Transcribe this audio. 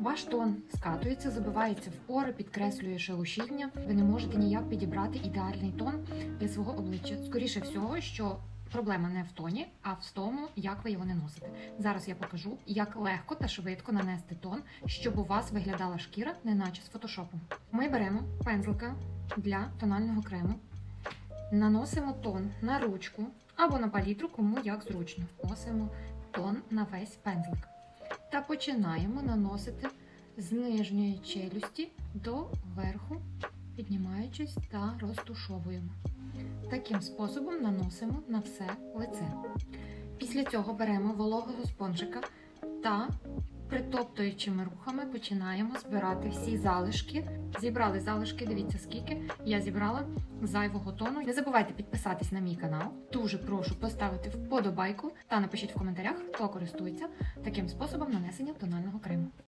Ваш тон скатується, забивається в пори, підкреслює шелушіння. Ви не можете ніяк підібрати ідеальний тон для свого обличчя. Скоріше всього, що проблема не в тоні, а в тому, як ви його не носите. Зараз я покажу, як легко та швидко нанести тон, щоб у вас виглядала шкіра, неначе з фотошопу. Ми беремо пензлика для тонального крему, наносимо тон на ручку або на палітру, кому як зручно. Носимо тон на весь пензлик починаємо наносити з нижньої челюсті до верху, піднімаючись та розтушовуємо. Таким способом наносимо на все лице. Після цього беремо вологого спонжика та притоптуючими рухами починаємо збирати всі залишки. Зібрали залишки, дивіться скільки. Я зібрала зайвого тону. Не забувайте підписатись на мій канал. Дуже прошу поставити вподобайку та напишіть в коментарях, хто користується таким способом нанесення тонального крему.